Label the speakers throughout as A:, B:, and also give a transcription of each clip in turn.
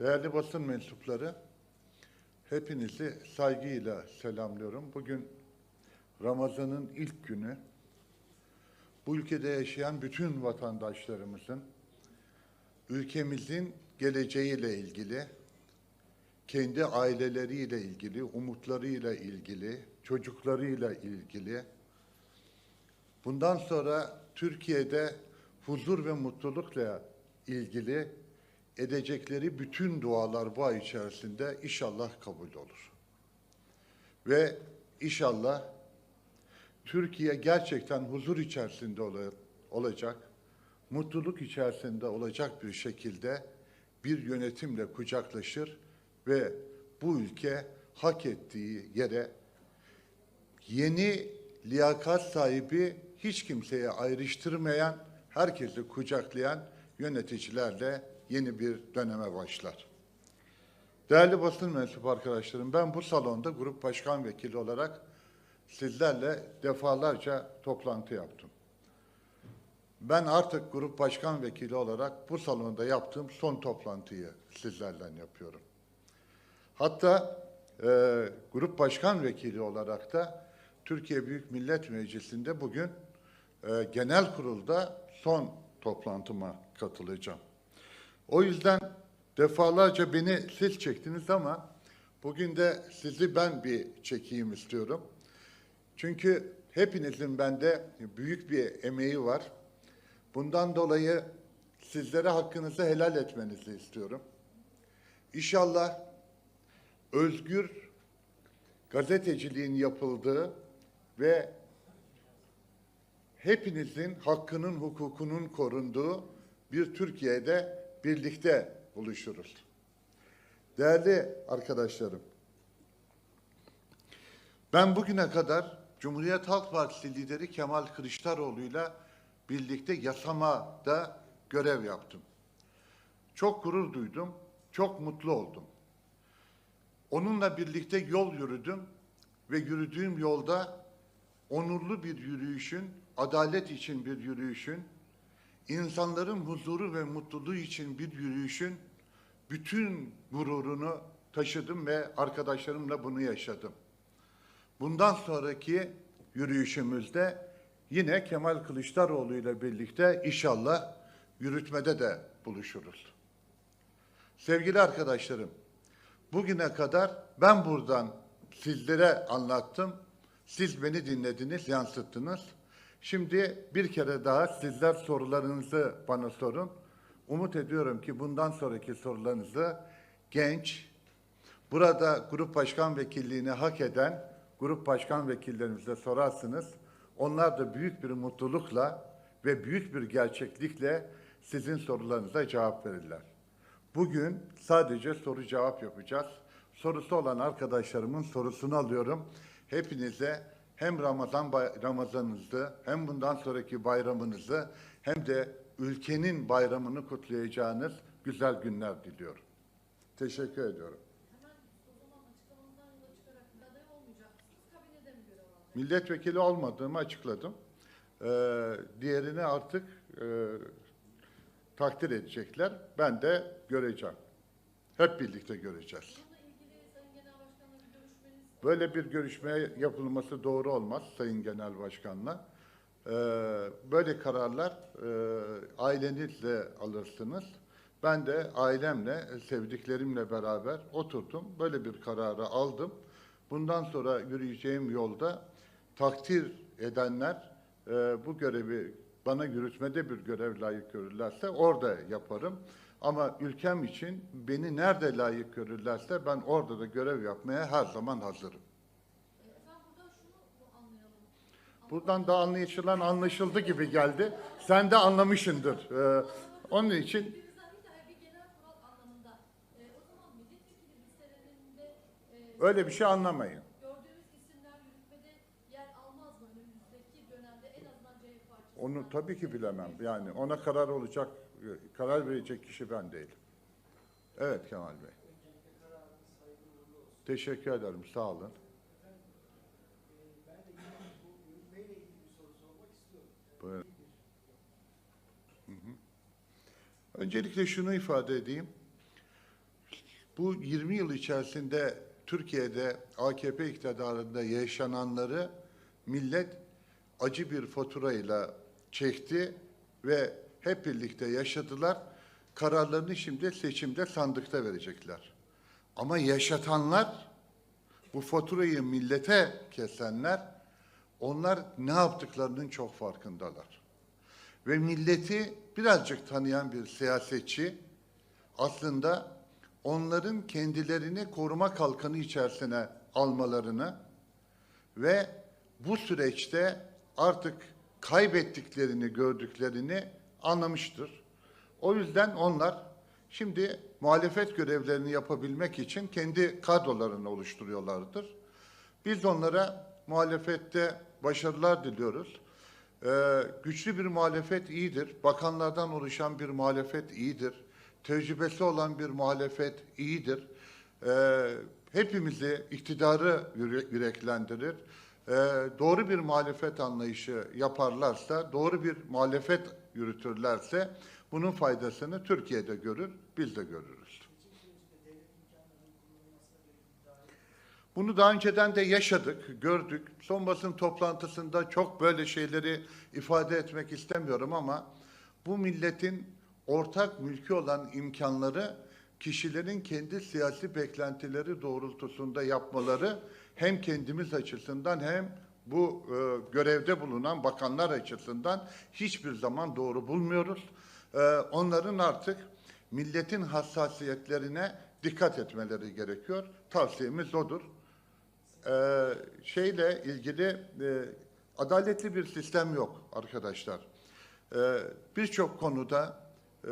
A: Değerli basın mensupları, hepinizi saygıyla selamlıyorum. Bugün Ramazan'ın ilk günü. Bu ülkede yaşayan bütün vatandaşlarımızın ülkemizin geleceğiyle ilgili, kendi aileleriyle ilgili, umutlarıyla ilgili, çocuklarıyla ilgili, bundan sonra Türkiye'de huzur ve mutlulukla ilgili edecekleri bütün dualar bu ay içerisinde inşallah kabul olur. Ve inşallah Türkiye gerçekten huzur içerisinde ola- olacak, mutluluk içerisinde olacak bir şekilde bir yönetimle kucaklaşır ve bu ülke hak ettiği yere yeni liyakat sahibi hiç kimseye ayrıştırmayan, herkesi kucaklayan yöneticilerle yeni bir döneme başlar. Değerli basın mensubu arkadaşlarım, ben bu salonda grup başkan vekili olarak sizlerle defalarca toplantı yaptım. Ben artık grup başkan vekili olarak bu salonda yaptığım son toplantıyı sizlerle yapıyorum. Hatta e, grup başkan vekili olarak da Türkiye Büyük Millet Meclisi'nde bugün e, genel kurulda son toplantıma katılacağım. O yüzden defalarca beni siz çektiniz ama bugün de sizi ben bir çekeyim istiyorum. Çünkü hepinizin bende büyük bir emeği var. Bundan dolayı sizlere hakkınızı helal etmenizi istiyorum. İnşallah özgür gazeteciliğin yapıldığı ve hepinizin hakkının, hukukunun korunduğu bir Türkiye'de birlikte buluşuruz. Değerli arkadaşlarım, ben bugüne kadar Cumhuriyet Halk Partisi lideri Kemal Kılıçdaroğlu'yla birlikte yasamada görev yaptım. Çok gurur duydum, çok mutlu oldum. Onunla birlikte yol yürüdüm ve yürüdüğüm yolda onurlu bir yürüyüşün, adalet için bir yürüyüşün, insanların huzuru ve mutluluğu için bir yürüyüşün bütün gururunu taşıdım ve arkadaşlarımla bunu yaşadım. Bundan sonraki yürüyüşümüzde yine Kemal Kılıçdaroğlu ile birlikte inşallah yürütmede de buluşuruz. Sevgili arkadaşlarım, bugüne kadar ben buradan sizlere anlattım. Siz beni dinlediniz, yansıttınız. Şimdi bir kere daha sizler sorularınızı bana sorun. Umut ediyorum ki bundan sonraki sorularınızı genç, burada grup başkan vekilliğini hak eden grup başkan vekillerimize sorarsınız. Onlar da büyük bir mutlulukla ve büyük bir gerçeklikle sizin sorularınıza cevap verirler. Bugün sadece soru cevap yapacağız. Sorusu olan arkadaşlarımın sorusunu alıyorum. Hepinize hem Ramazan Ramazanınızı hem bundan sonraki bayramınızı hem de ülkenin bayramını kutlayacağınız güzel günler diliyorum. Teşekkür ediyorum. Milletvekili olmadığımı açıkladım. Ee, diğerini artık e, takdir edecekler. Ben de göreceğim. Hep birlikte göreceğiz. Böyle bir görüşme yapılması doğru olmaz Sayın Genel Başkan'la. Ee, böyle kararlar e, ailenizle alırsınız. Ben de ailemle, sevdiklerimle beraber oturdum. Böyle bir kararı aldım. Bundan sonra yürüyeceğim yolda takdir edenler e, bu görevi bana yürütmede bir görev layık görürlerse orada yaparım. Ama ülkem için beni nerede layık görürlerse ben orada da görev yapmaya her zaman hazırım. Buradan da anlaşılan anlaşıldı gibi geldi. Sen de anlamışsındır. Ee, onun için öyle bir şey anlamayın. Onu tabii ki bilemem. Yani ona karar olacak, karar verecek kişi ben değilim. Evet Kemal Bey. Teşekkür ederim. Sağ olun. Buyurun. Hı. Öncelikle şunu ifade edeyim. bu 20 yıl içerisinde Türkiye'de AKP iktidarında yaşananları millet acı bir faturayla çekti ve hep birlikte yaşadılar. Kararlarını şimdi seçimde sandıkta verecekler. Ama yaşatanlar, bu faturayı millete kesenler, onlar ne yaptıklarının çok farkındalar. Ve milleti birazcık tanıyan bir siyasetçi aslında onların kendilerini koruma kalkanı içerisine almalarını ve bu süreçte artık kaybettiklerini gördüklerini anlamıştır. O yüzden onlar şimdi muhalefet görevlerini yapabilmek için kendi kadrolarını oluşturuyorlardır. Biz onlara muhalefette başarılar diliyoruz. Ee, güçlü bir muhalefet iyidir. Bakanlardan oluşan bir muhalefet iyidir. Tecrübesi olan bir muhalefet iyidir. Ee, hepimizi iktidarı yüre- yüreklendirir. Ee, doğru bir muhalefet anlayışı yaparlarsa, doğru bir muhalefet yürütürlerse bunun faydasını Türkiye'de görür, biz de görürüz. Bunu daha önceden de yaşadık, gördük. Son basın toplantısında çok böyle şeyleri ifade etmek istemiyorum ama bu milletin ortak mülkü olan imkanları kişilerin kendi siyasi beklentileri doğrultusunda yapmaları hem kendimiz açısından hem bu e, görevde bulunan bakanlar açısından hiçbir zaman doğru bulmuyoruz. E, onların artık milletin hassasiyetlerine dikkat etmeleri gerekiyor. Tavsiyemiz odur e, şeyle ilgili e, adaletli bir sistem yok arkadaşlar. E, Birçok konuda e,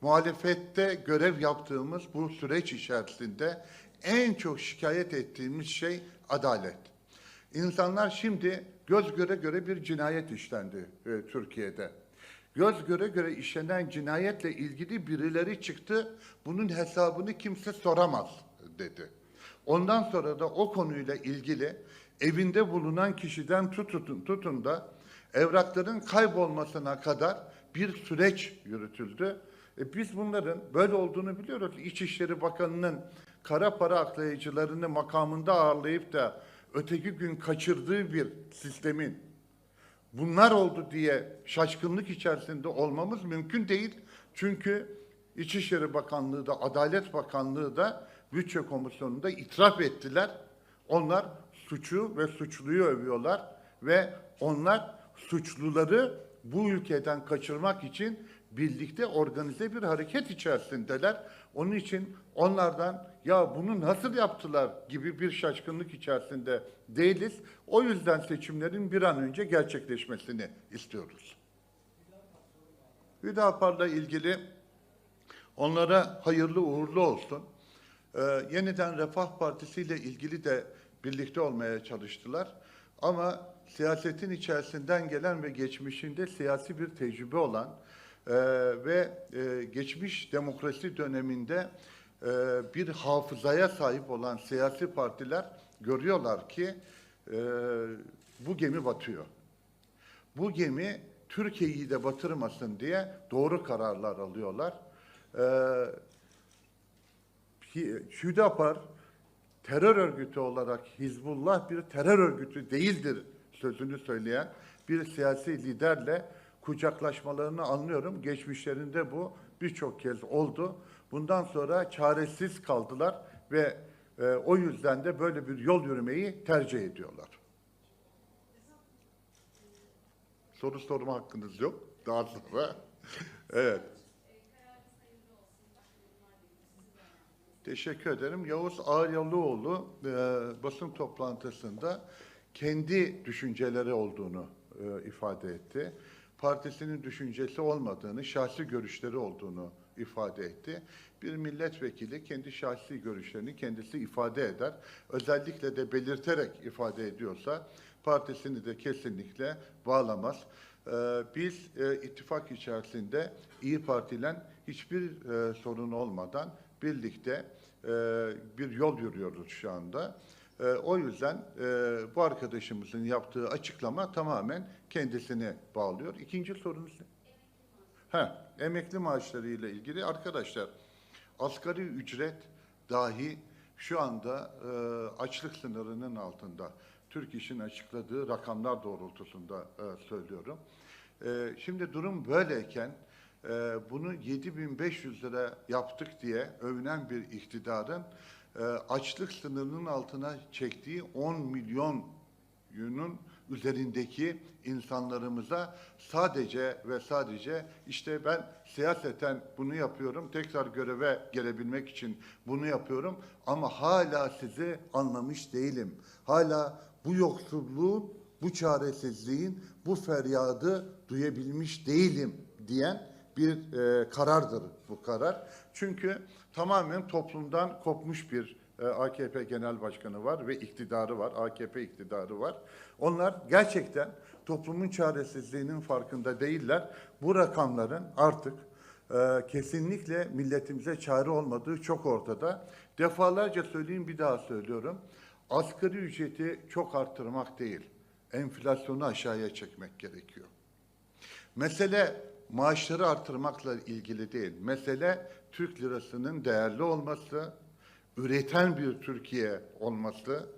A: muhalefette görev yaptığımız bu süreç içerisinde en çok şikayet ettiğimiz şey adalet. İnsanlar şimdi göz göre göre bir cinayet işlendi e, Türkiye'de. Göz göre göre işlenen cinayetle ilgili birileri çıktı. Bunun hesabını kimse soramaz dedi. Ondan sonra da o konuyla ilgili evinde bulunan kişiden tutun, tutun da evrakların kaybolmasına kadar bir süreç yürütüldü. E biz bunların böyle olduğunu biliyoruz. İçişleri Bakanı'nın kara para aklayıcılarını makamında ağırlayıp da öteki gün kaçırdığı bir sistemin bunlar oldu diye şaşkınlık içerisinde olmamız mümkün değil. Çünkü İçişleri Bakanlığı da Adalet Bakanlığı da Bütçe Komisyonu'nda itiraf ettiler. Onlar suçu ve suçluyu övüyorlar ve onlar suçluları bu ülkeden kaçırmak için birlikte organize bir hareket içerisindeler. Onun için onlardan ya bunu nasıl yaptılar gibi bir şaşkınlık içerisinde değiliz. O yüzden seçimlerin bir an önce gerçekleşmesini istiyoruz. Hüdapar'la ilgili onlara hayırlı uğurlu olsun. Ee, yeniden Refah Partisi ile ilgili de birlikte olmaya çalıştılar. Ama siyasetin içerisinden gelen ve geçmişinde siyasi bir tecrübe olan e, ve e, geçmiş demokrasi döneminde e, bir hafızaya sahip olan siyasi partiler görüyorlar ki e, bu gemi batıyor. Bu gemi Türkiye'yi de batırmasın diye doğru kararlar alıyorlar. Ee, Hüdapar terör örgütü olarak Hizbullah bir terör örgütü değildir sözünü söyleyen bir siyasi liderle kucaklaşmalarını anlıyorum. Geçmişlerinde bu birçok kez oldu. Bundan sonra çaresiz kaldılar ve e, o yüzden de böyle bir yol yürümeyi tercih ediyorlar. Soru sorma hakkınız yok. Daha sonra. evet. Teşekkür ederim. Yavuz Ağryalıoğlu e, basın toplantısında kendi düşünceleri olduğunu e, ifade etti. Partisinin düşüncesi olmadığını, şahsi görüşleri olduğunu ifade etti. Bir milletvekili kendi şahsi görüşlerini kendisi ifade eder. Özellikle de belirterek ifade ediyorsa partisini de kesinlikle bağlamaz. Ee, Biz e, ittifak içerisinde İyi Parti ile hiçbir e, sorun olmadan birlikte e, bir yol yürüyoruz şu anda. E, o yüzden e, bu arkadaşımızın yaptığı açıklama tamamen kendisini bağlıyor. İkinci sorunuz ne? Ha, emekli maaşları ile ilgili arkadaşlar asgari ücret dahi şu anda e, açlık sınırının altında. Türk İş'in açıkladığı rakamlar doğrultusunda e, söylüyorum. E, şimdi durum böyleyken e, bunu 7500 lira yaptık diye övünen bir iktidarın e, açlık sınırının altına çektiği 10 milyon yunun üzerindeki insanlarımıza sadece ve sadece işte ben siyaseten bunu yapıyorum, tekrar göreve gelebilmek için bunu yapıyorum ama hala sizi anlamış değilim. Hala bu yoksulluğun, bu çaresizliğin, bu feryadı duyabilmiş değilim diyen bir e, karardır bu karar. Çünkü tamamen toplumdan kopmuş bir e, AKP Genel Başkanı var ve iktidarı var, AKP iktidarı var. Onlar gerçekten toplumun çaresizliğinin farkında değiller. Bu rakamların artık e, kesinlikle milletimize çare olmadığı çok ortada. Defalarca söyleyeyim bir daha söylüyorum. Asgari ücreti çok arttırmak değil, enflasyonu aşağıya çekmek gerekiyor. Mesele maaşları artırmakla ilgili değil. Mesele Türk lirasının değerli olması, üreten bir Türkiye olması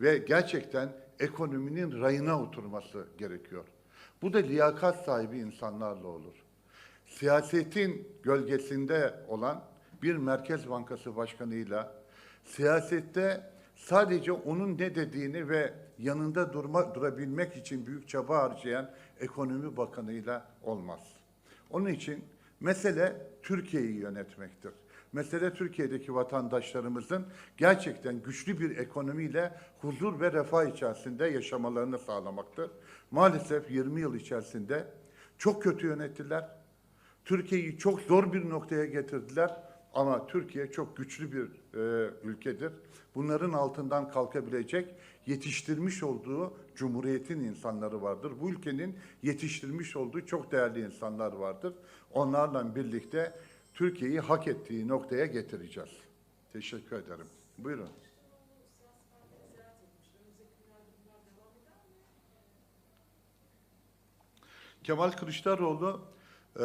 A: ve gerçekten ekonominin rayına oturması gerekiyor. Bu da liyakat sahibi insanlarla olur. Siyasetin gölgesinde olan bir Merkez Bankası Başkanı'yla siyasette sadece onun ne dediğini ve yanında durma, durabilmek için büyük çaba harcayan ekonomi bakanıyla olmaz. Onun için mesele Türkiye'yi yönetmektir. Mesele Türkiye'deki vatandaşlarımızın gerçekten güçlü bir ekonomiyle huzur ve refah içerisinde yaşamalarını sağlamaktır. Maalesef 20 yıl içerisinde çok kötü yönettiler. Türkiye'yi çok zor bir noktaya getirdiler ama Türkiye çok güçlü bir e, ülkedir. Bunların altından kalkabilecek yetiştirmiş olduğu cumhuriyetin insanları vardır. Bu ülkenin yetiştirmiş olduğu çok değerli insanlar vardır. Onlarla birlikte Türkiye'yi hak ettiği noktaya getireceğiz. Teşekkür ederim. Buyurun. Kemal Kılıçdaroğlu e,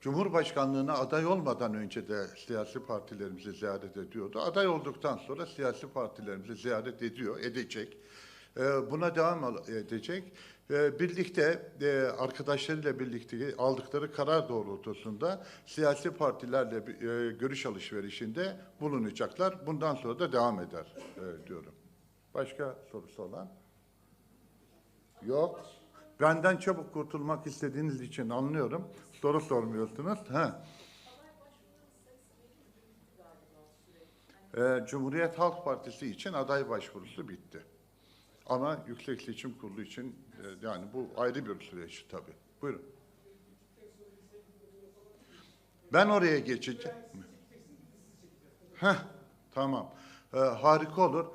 A: Cumhurbaşkanlığına aday olmadan önce de siyasi partilerimizi ziyaret ediyordu. Aday olduktan sonra siyasi partilerimizi ziyaret ediyor, edecek. E, buna devam edecek. E, birlikte e, arkadaşlarıyla birlikte aldıkları karar doğrultusunda siyasi partilerle e, görüş alışverişinde bulunacaklar. Bundan sonra da devam eder e, diyorum. Başka sorusu olan? Yok. Benden çabuk kurtulmak istediğiniz için anlıyorum. Soru sormuyorsunuz. Ha. Ee, Cumhuriyet Halk Partisi için aday başvurusu bitti. Ama Yüksek Seçim Kurulu için e, yani bu ayrı bir süreç tabii. Buyurun. Ben oraya geçeceğim. Heh, tamam. Ee, harika olur.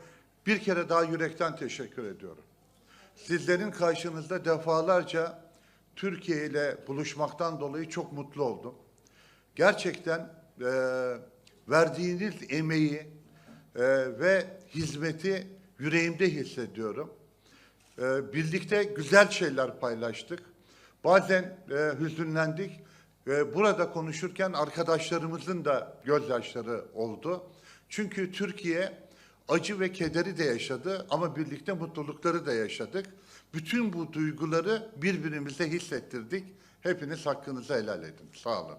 A: Bir kere daha yürekten teşekkür ediyorum. Sizlerin karşınızda defalarca Türkiye ile buluşmaktan dolayı çok mutlu oldum. Gerçekten e, verdiğiniz emeği e, ve hizmeti yüreğimde hissediyorum. E, birlikte güzel şeyler paylaştık. Bazen e, hüzünlendik. E, burada konuşurken arkadaşlarımızın da gözyaşları oldu. Çünkü Türkiye acı ve kederi de yaşadı ama birlikte mutlulukları da yaşadık. Bütün bu duyguları birbirimize hissettirdik. Hepiniz hakkınızı helal edin. Sağ olun.